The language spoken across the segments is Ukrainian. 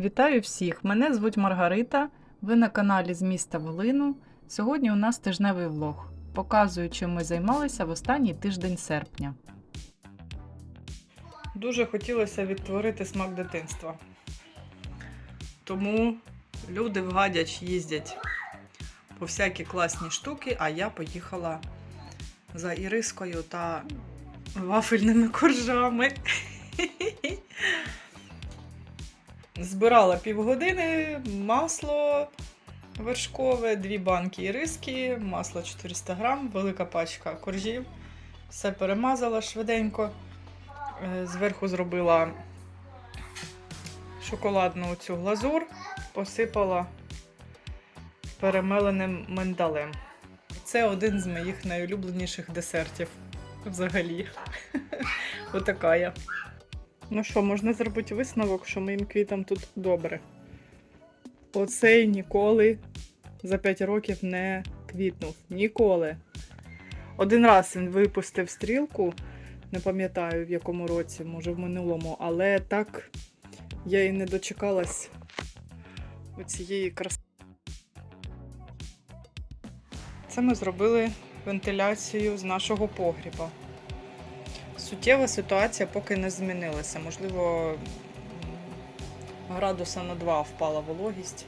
Вітаю всіх! Мене звуть Маргарита. Ви на каналі з міста Волину. Сьогодні у нас тижневий влог. Показую, чим ми займалися в останній тиждень серпня. Дуже хотілося відтворити смак дитинства. Тому люди в Гадяч їздять по всякі класні штуки, а я поїхала за ірискою та вафельними коржами. Збирала півгодини, масло вершкове, дві банки іриски, масло 400 грам, велика пачка коржів. Все перемазала швиденько. Е, Зверху зробила шоколадну цю глазур, посипала перемеленим миндалем. Це один з моїх найулюбленіших десертів. Взагалі. Отака я. Ну що, можна зробити висновок, що моїм квітам тут добре. Оцей ніколи за 5 років не квітнув. Ніколи. Один раз він випустив стрілку, не пам'ятаю в якому році, може в минулому, але так я і не дочекалась оцієї краси. Це ми зробили вентиляцію з нашого погріба. Суттєва ситуація поки не змінилася. Можливо, градуса на 2 впала вологість.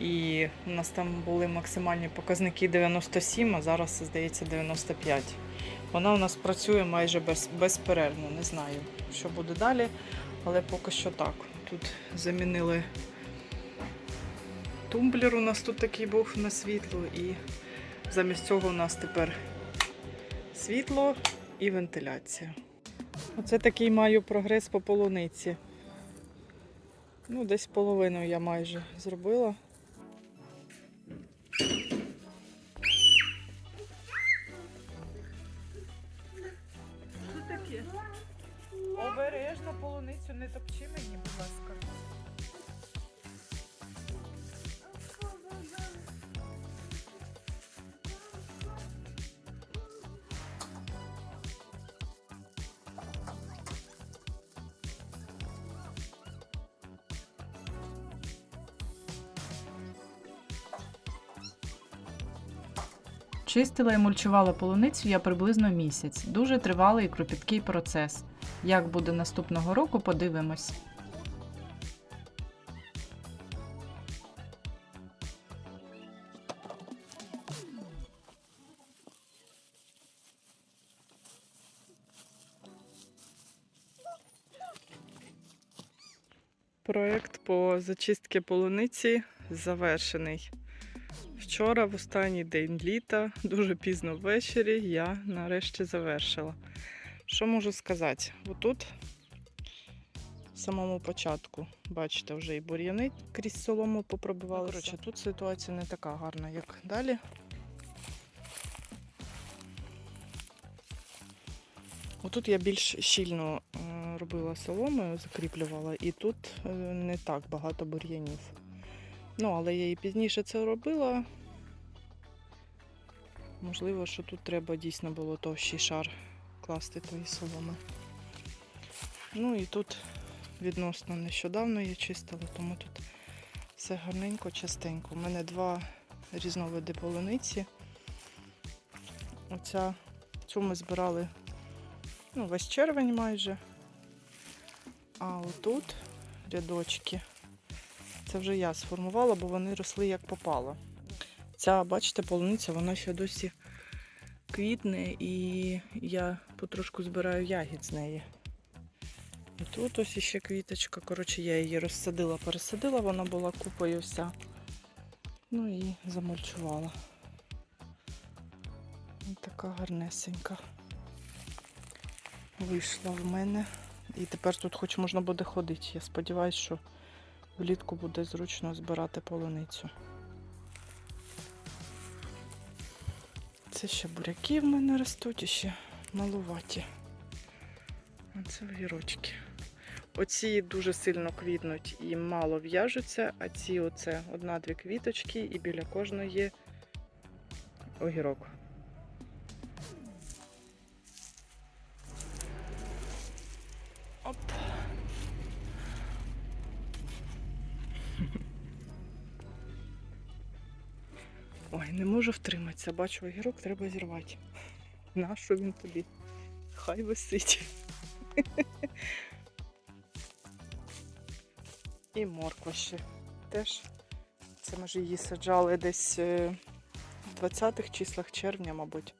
І у нас там були максимальні показники 97, а зараз, здається, 95. Вона у нас працює майже без, безперервно. Не знаю, що буде далі, але поки що так. Тут замінили тумблер, у нас тут такий був на світло, і замість цього у нас тепер світло і вентиляція. Оце такий маю прогрес по полуниці. Ну, десь половину я майже зробила. Що таке? Обережно полуницю не топчи мені, будь ласка. Чистила і мульчувала полуницю я приблизно місяць. Дуже тривалий і кропіткий процес. Як буде наступного року, подивимось. Проект по зачистці полуниці завершений. Вчора, в останній день літа, дуже пізно ввечері, я нарешті завершила. Що можу сказати? Отут, в самому початку, бачите, вже і бур'яни крізь солому попробували. Коротше, тут ситуація не така гарна, як далі. Отут я більш щільно е, робила соломою, закріплювала, і тут е, не так багато бур'янів. Ну, але я і пізніше це робила. Можливо, що тут треба дійсно було товщий шар класти тої соломи. Ну і тут відносно нещодавно я чистила, тому тут все гарненько, частенько. У мене два різновиди полуниці. Оця, цю ми збирали ну, весь червень майже. А отут рядочки. Це вже я сформувала, бо вони росли як попало. Ця, бачите, полуниця, вона ще досі квітне і я потрошку збираю ягід з неї. І тут ось іще квіточка. Коротше, я її розсадила, пересадила, вона була купою вся. Ну і замульчувала. Ось така гарнесенька вийшла в мене. І тепер тут хоч можна буде ходити. Я сподіваюся, що влітку буде зручно збирати полуницю. Це ще буряки в мене ростуть і ще малуваті. Оце огірочки. Оці дуже сильно квітнуть і мало в'яжуться, а ці оце одна-дві квіточки і біля кожної огірок. Не можу втриматися. Бачу, огірок треба зірвати. Нащо він тобі? Хай висить. І морква ще теж. Це ми ж її саджали десь е, в 20-х числах червня, мабуть.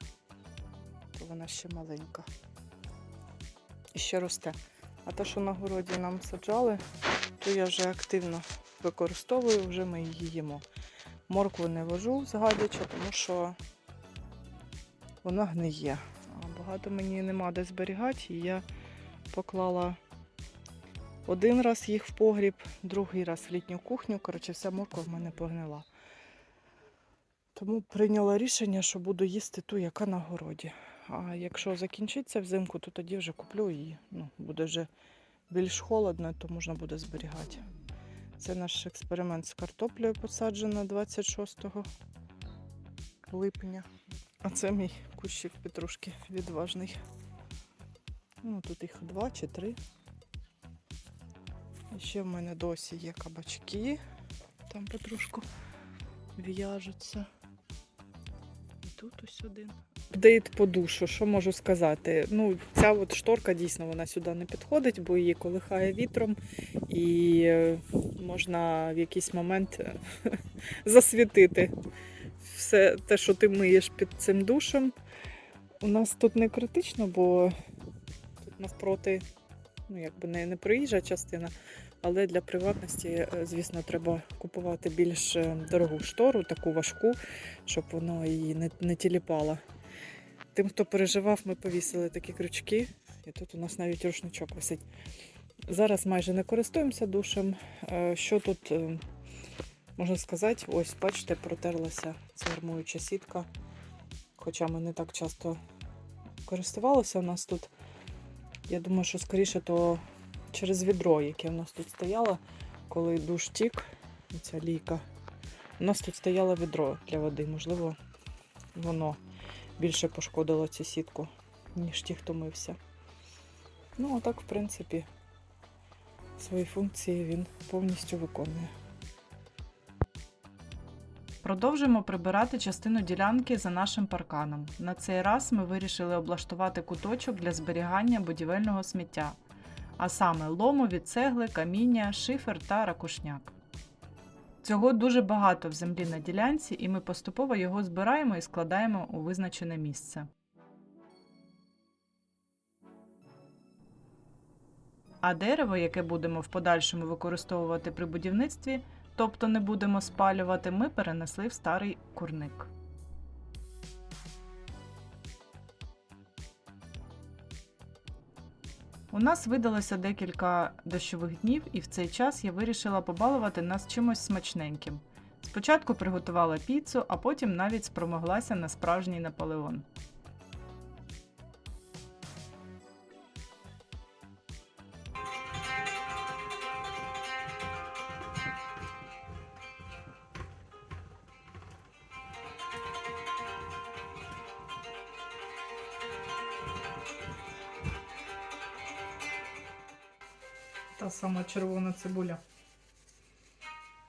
То вона ще маленька. І ще росте. А те, що на городі нам саджали, то я вже активно використовую, вже ми її їмо. Моркву не вожу з тому що вона гниє. А багато мені нема де зберігати, і я поклала один раз їх в погріб, другий раз в літню кухню. Коротше, вся морква в мене погнила. Тому прийняла рішення, що буду їсти ту, яка на городі. А якщо закінчиться взимку, то тоді вже куплю її. Ну, буде вже більш холодно, то можна буде зберігати. Це наш експеримент з картоплею посаджено 26 липня. А це мій кущик петрушки відважний. Ну, тут їх два чи три. І ще в мене досі є кабачки. Там петрушку в'яжуться. І тут ось один. Апдейт по душу, що можу сказати? Ну, ця от шторка дійсно вона сюди не підходить, бо її колихає вітром, і е, можна в якийсь момент е, засвітити все те, що ти миєш під цим душем. У нас тут не критично, бо тут навпроти, ну якби не, не проїжджа частина, але для приватності, е, звісно, треба купувати більш дорогу штору, таку важку, щоб воно її не, не тіліпало. Тим, хто переживав, ми повісили такі крючки, і тут у нас навіть рушничок висить. Зараз майже не користуємося душем. Е, Що тут е, можна сказати? Ось, бачите, протерлася ця армуюча сітка. Хоча ми не так часто користувалися у нас тут. Я думаю, що скоріше то через відро, яке у нас тут стояло, коли душ тік, ця лійка. У нас тут стояло відро для води. Можливо, воно більше пошкодило цю сітку, ніж ті, хто мився. Ну, а так, в принципі, свої функції він повністю виконує. Продовжуємо прибирати частину ділянки за нашим парканом. На цей раз ми вирішили облаштувати куточок для зберігання будівельного сміття, а саме лому від цегли, каміння, шифер та ракушняк. Цього дуже багато в землі на ділянці, і ми поступово його збираємо і складаємо у визначене місце. А дерево, яке будемо в подальшому використовувати при будівництві, тобто не будемо спалювати, ми перенесли в старий курник. У нас видалося декілька дощових днів, і в цей час я вирішила побалувати нас чимось смачненьким. Спочатку приготувала піцу, а потім навіть спромоглася на справжній Наполеон. Червона цибуля,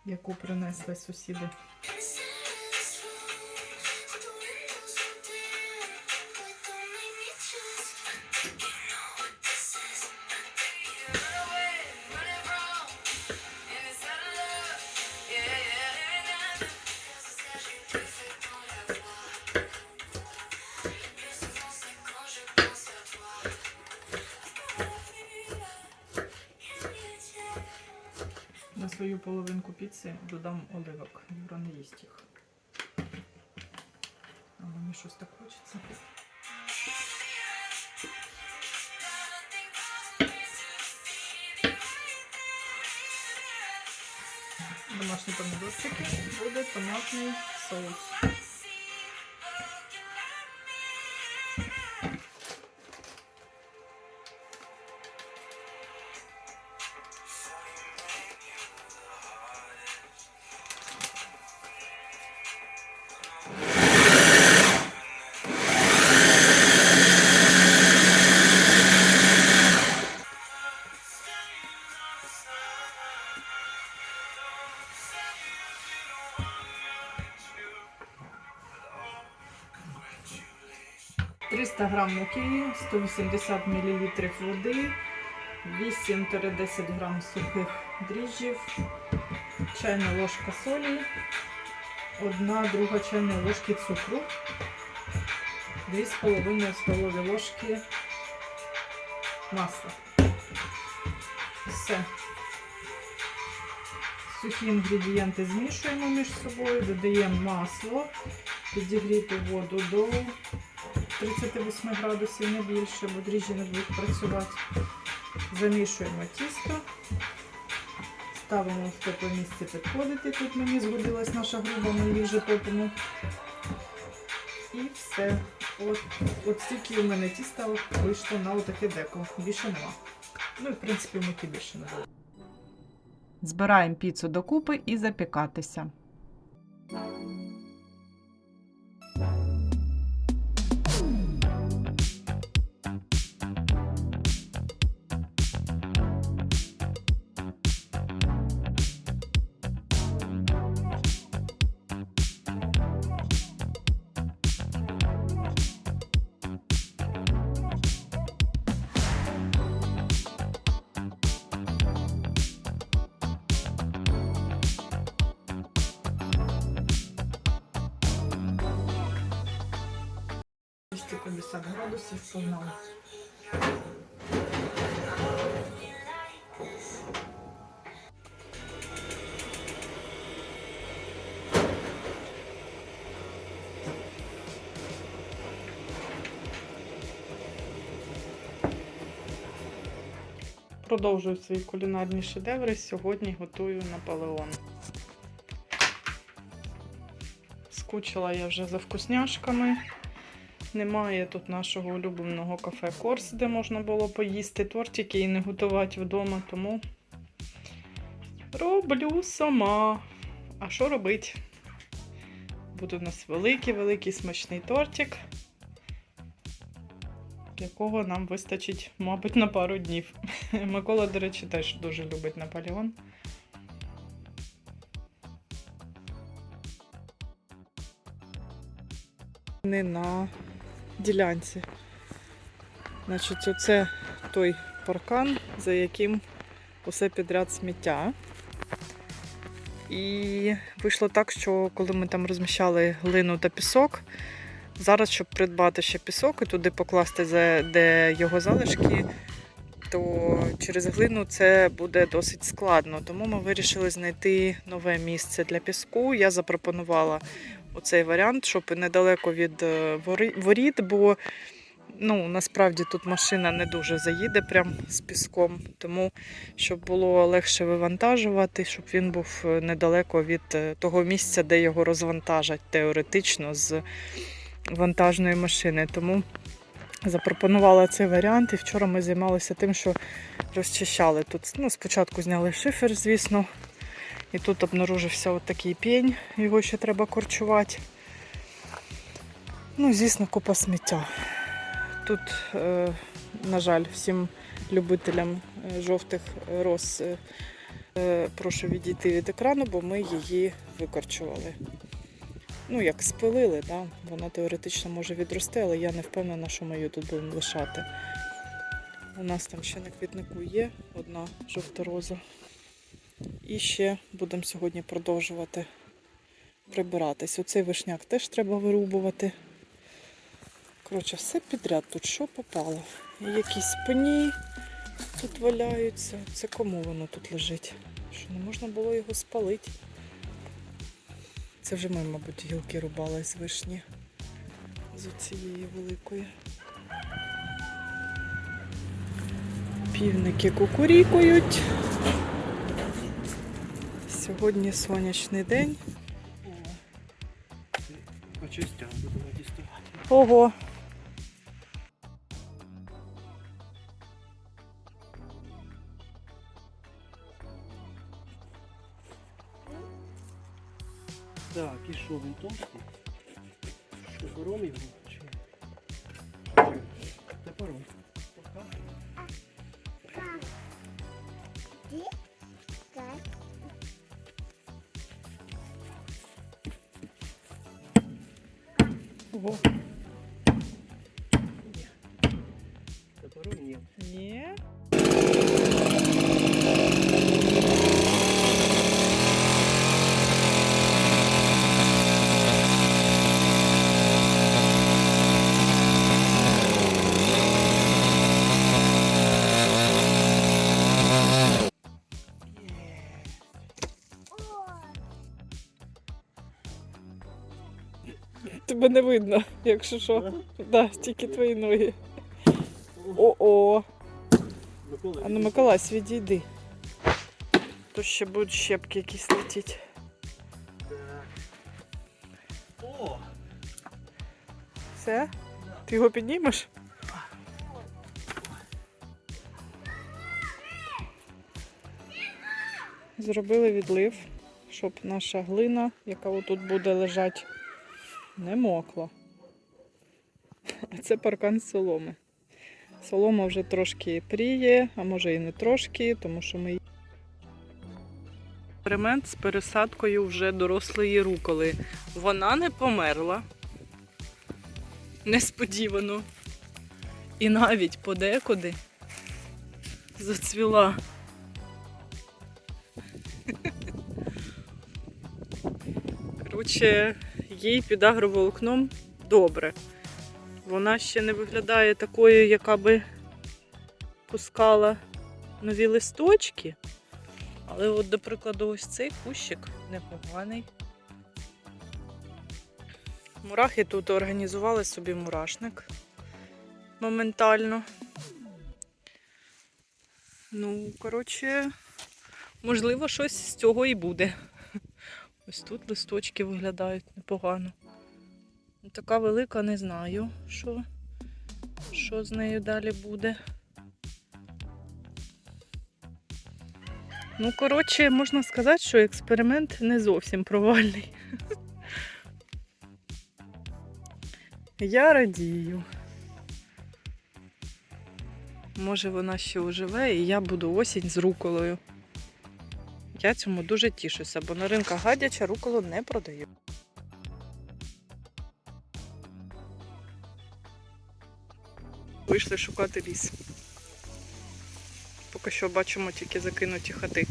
яку принесли сусіди. Половинку піци додам оливок. Юра не їсть їх. А мені щось так хочеться. Домашні помідорчики буде томатний соус. Грам муки, 180 мл води, 8-10 грам сухих дріжджів, чайна ложка солі, 1 друга чайна ложки цукру, 2,5 столові ложки масла. Все. Сухі інгредієнти змішуємо між собою, додаємо масло, підігріту воду до 38 градусів, не більше, бо дріжджі не будуть працювати. Замішуємо тісто, ставимо в тепле місце підходити. Тут мені згодилась наша груба, ми її вже топимо. І все. От, от стільки у мене тіста вийшло на отаке деко. Більше нема. Ну і в принципі муки більше не було. Збираємо піцу докупи і запікатися. Двісті 50 градусів погнали. Продовжую свої кулінарні шедеври. Сьогодні готую Наполеон. Скучила я вже за вкусняшками. Немає тут нашого улюбленого кафе Корс, де можна було поїсти тортики і не готувати вдома, тому роблю сама. А що робити? Буде у нас великий-великий смачний тортик, якого нам вистачить, мабуть, на пару днів. Микола, до речі, теж дуже любить Наполеон. Не на ділянці. Значить, оце той паркан, за яким усе підряд сміття. І вийшло так, що коли ми там розміщали глину та пісок, зараз, щоб придбати ще пісок і туди покласти, де його залишки, то через глину це буде досить складно. Тому ми вирішили знайти нове місце для піску. Я запропонувала оцей варіант, щоб недалеко від е, воріт, бо ну, насправді тут машина не дуже заїде прям з піском, тому щоб було легше вивантажувати, щоб він був е, недалеко від е, того місця, де його розвантажать теоретично з вантажної машини. Тому запропонувала цей варіант. І вчора ми займалися тим, що розчищали тут. Ну, спочатку зняли шифер, звісно. І тут обнаружився от такий пень, його ще треба корчувати. Ну, звісно, купа сміття. Тут, е, на жаль, всім любителям е, жовтих роз е, прошу відійти від екрану, бо ми її викорчували. Ну, як спилили, да? вона теоретично може відрости, але я не впевнена, що ми її тут будемо лишати. У нас там ще на квітнику є одна жовта роза. І ще будемо сьогодні продовжувати прибиратись. Оцей вишняк теж треба вирубувати. Коротше, все підряд тут що попало. Якісь пені тут валяються. Це кому воно тут лежить? Що не можна було його спалити. Це вже ми, мабуть, гілки рубали з вишні. З цієї великої. Півники кукурікують. Сьогодні сонячний день. По частям будемо діставати. Ого. Так, і що він товстий? Топором його чи? Топором. Пока. Ого. Тебе не видно, якщо що. Да, тільки твої ноги. О-о. А ну Миколась, відійди. То ще будуть щепки якісь летіти. О! Все? Ти його піднімеш? Зробили відлив, щоб наша глина, яка отут буде лежати, не мокла. А це паркан з соломи. Солома вже трошки пріє, а може і не трошки, тому що ми. Експеримент з пересадкою вже дорослої руколи. Вона не померла. Несподівано. І навіть подекуди зацвіла. Коротше, їй під агроволокном добре. Вона ще не виглядає такою, яка би пускала нові листочки. Але от, до прикладу, ось цей кущик непоганий. Мурахи тут організували собі мурашник моментально. Ну, коротше, можливо, щось з цього і буде. Ось тут листочки виглядають непогано. Ну, Така велика, не знаю, що, що з нею далі буде. Ну, коротше, можна сказати, що експеримент не зовсім провальний. Я радію. Може, вона ще оживе, і я буду осінь з руколою. Я цьому дуже тішуся, бо на ринках гадяча руколу не продаю. Вийшли шукати ліс. Поки що бачимо тільки закинуті хати.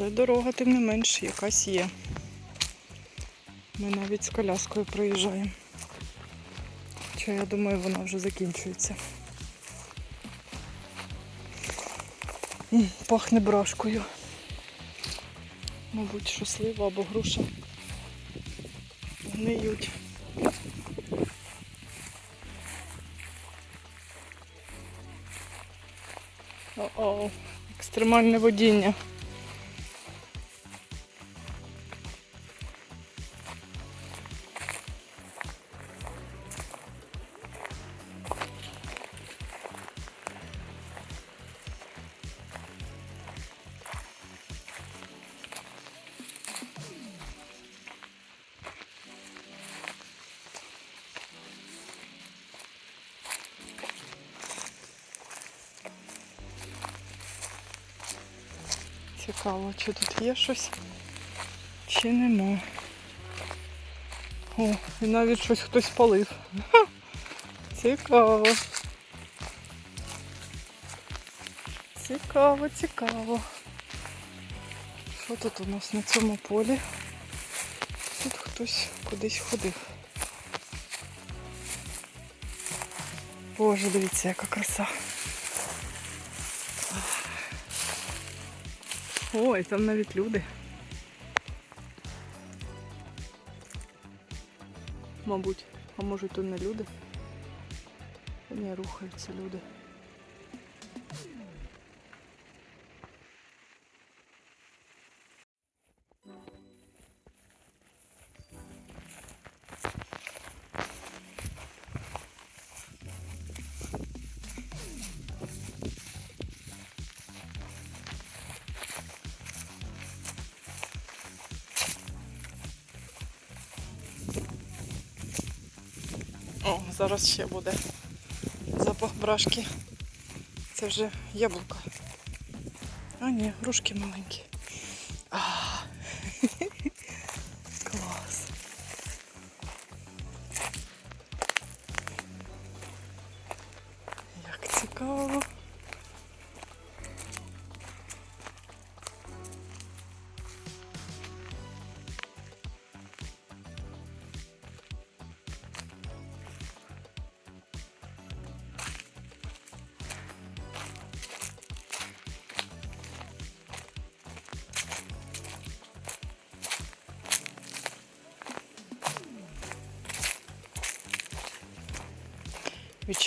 Але дорога, тим не менш, якась є. Ми навіть з коляскою проїжджаємо. Хоча я думаю, вона вже закінчується. Пахне брашкою. Мабуть, що слива або груша. Гниють. О-о, екстремальне водіння. Чи тут є щось, чи нема. О, і навіть щось хтось палив. Ха, Цікаво. Цікаво, цікаво. Що тут у нас на цьому полі? Тут хтось кудись ходив. Боже, дивіться, яка краса. Ой, там навіть люди. Мабуть, а може то не люди? Та Ні, рухаються люди. О, зараз ще буде запах брашки. Це вже яблука. А ні, грушки маленькі.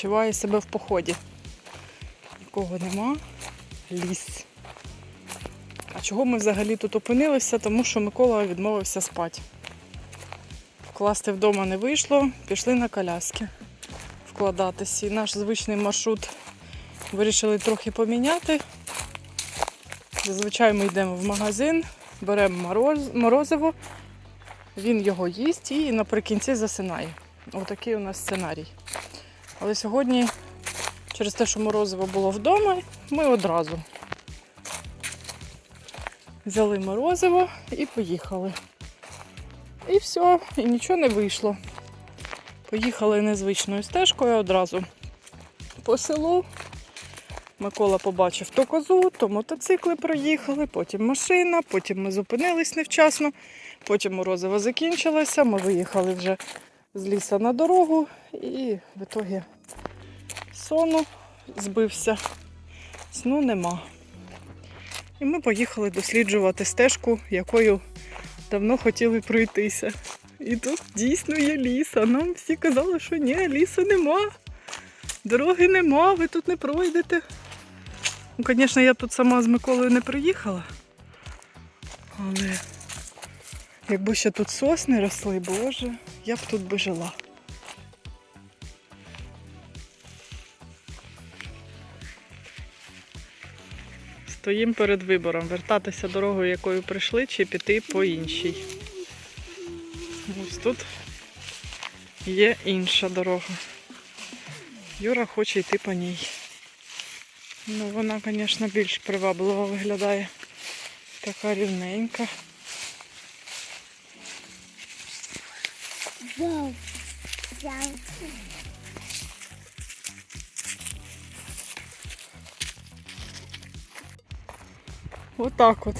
Відчуваю себе в поході. Нікого нема. Ліс. А чого ми взагалі тут опинилися? Тому що Микола відмовився спати. Вкласти вдома не вийшло, пішли на коляски вкладатись. І наш звичний маршрут вирішили трохи поміняти. Зазвичай ми йдемо в магазин, беремо мороз- морозиво, він його їсть і наприкінці засинає. Отакий у нас сценарій. Але сьогодні, через те, що морозиво було вдома, ми одразу взяли морозиво і поїхали. І все, і нічого не вийшло. Поїхали незвичною стежкою одразу по селу. Микола побачив то козу, то мотоцикли проїхали, потім машина, потім ми зупинились невчасно, потім морозиво закінчилося, ми виїхали вже з ліса на дорогу і в ітогі сону збився, сну нема. І ми поїхали досліджувати стежку, якою давно хотіли пройтися. І тут дійсно є ліс, а нам всі казали, що ні, лісу нема. Дороги нема, ви тут не пройдете. Ну, звісно, я тут сама з Миколою не приїхала. Але якби ще тут сосни росли, боже, я б тут би жила. Стоїмо перед вибором, вертатися дорогою, якою прийшли, чи піти по іншій. Ось тут є інша дорога. Юра хоче йти по ній. Ну, вона, звісно, більш привабливо виглядає. Така рівненька. Вау. Вау. Отак от.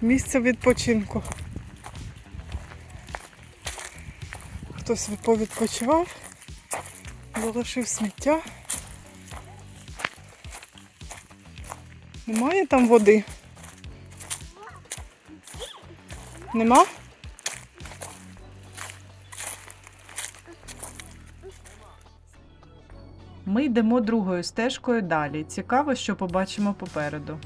Місце відпочинку. Хтось повідпочивав, залишив сміття. Немає там води? Нема? Ми йдемо другою стежкою далі. Цікаво, що побачимо попереду.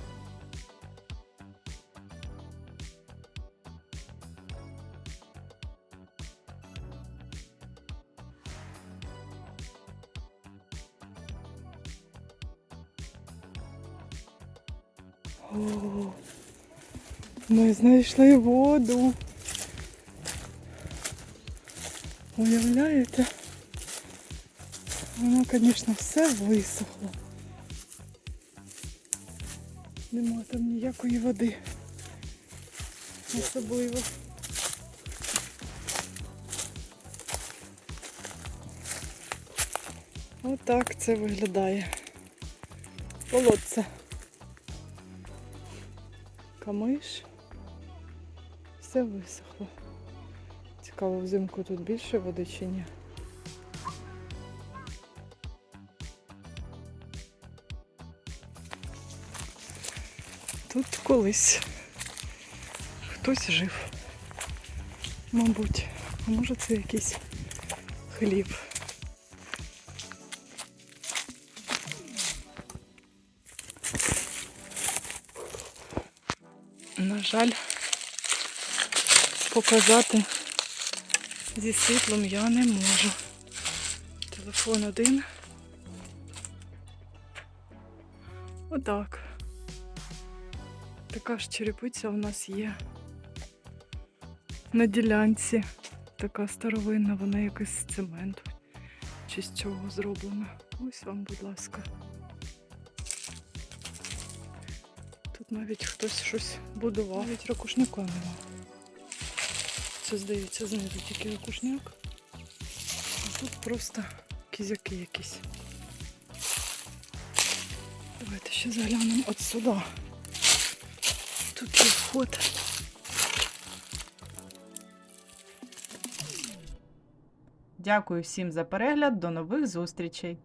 Знайшли воду. Уявляєте? Воно, звісно, все висохло. Нема там ніякої води. Особливо. Отак це виглядає. Болотце. Камиш. Все висохло. Цікаво, взимку тут більше води чи ні? Тут колись хтось жив. Мабуть, а може це якийсь хліб. На жаль, показати зі світлом я не можу. Телефон один. Отак. Така ж черепиця у нас є на ділянці. така старовинна, вона якась з цементу. Чи з чого зроблена. Ось вам, будь ласка. Тут навіть хтось щось будував. Навіть ракушника нема. Це здається знизу тільки ракушняк. А тут просто кізяки якісь. Давайте ще заглянемо от сюди. Тут є вход. Дякую всім за перегляд. До нових зустрічей!